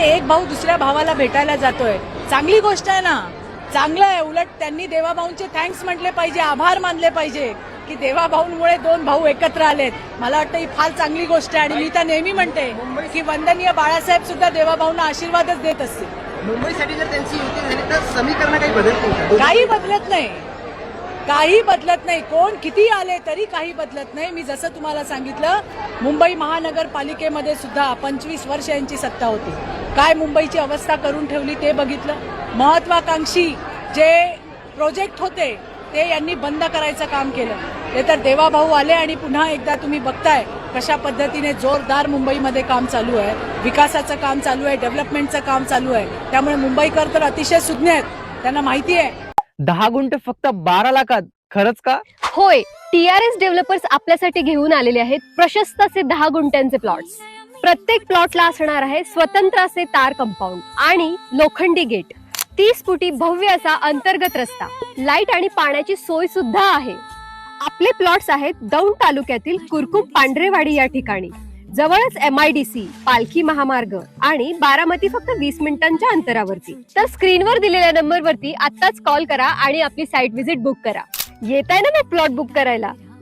आणि एक भाऊ दुसऱ्या भावाला भेटायला जातोय. चांगली गोष्ट आहे ना. चांगलं आहे. उलट त्यांनी देवाभाऊंचे थँक्स म्हटले पाहिजे आभार मानले पाहिजे की देवाभाऊंमुळे दोन भाऊ एकत्र आलेत. मला वाटतं ही फार चांगली गोष्ट आहे आणि मी तर नेहमी म्हणते की वंदनीय बाळासाहेब सुद्धा देवाभाऊंना आशीर्वादच देत असतील. मुंबईसाठी जर त्यांची युती झाली तर समीकरण काही बदलतील का? काही बदलत नाही. काही बदलत नाही. कोण किती आले तरी काही बदलत नाही. मी जसं तुम्हाला सांगितलं मुंबई महानगरपालिकेमध्ये सुद्धा पंचवीस वर्ष यांची सत्ता होती. काय मुंबईची अवस्था करून ठेवली ते बघितलं. महत्वाकांक्षी जे प्रोजेक्ट होते ते यांनी बंद करायचं काम केलं. ते तर देवाभाऊ आले आणि पुन्हा एकदा तुम्ही बघताय कशा पद्धतीने जोरदार मुंबईमध्ये काम चालू आहे. विकासाचं काम चालू आहे डेव्हलपमेंटचं काम चालू आहे. त्यामुळे मुंबईकर तर अतिशय सुज्ञ आहेत. त्यांना माहिती आहे. दहा गुंठ फक्त बारा लाखात खरंच का? होय टीआरएस डेव्हलपर्स आपल्यासाठी घेऊन आलेले आहेत प्रशस्त असे दहा गुंठ्यांचे प्लॉट्स प्रत्येक प्लॉटला असणार आहे स्वतंत्र असे तार कंपाऊंड आणि लोखंडी गेट. तीस फुटी भव्य असा अंतर्गत रस्ता. लाइट आणि पाण्याची सोय सुद्धा आहे. आपले प्लॉट्स आहेत दौंड तालुक्यातील कुरकुम पांढरेवाडी या ठिकाणी. जवळच एम आय डी सी पालखी महामार्ग आणि बारामती फक्त वीस मिनिटांच्या अंतरावरती. तर स्क्रीनवर दिलेल्या नंबरवरती आत्ताच कॉल करा आणि आपली साईट व्हिजिट बुक करा. येत आहे ना मग प्लॉट बुक करायला?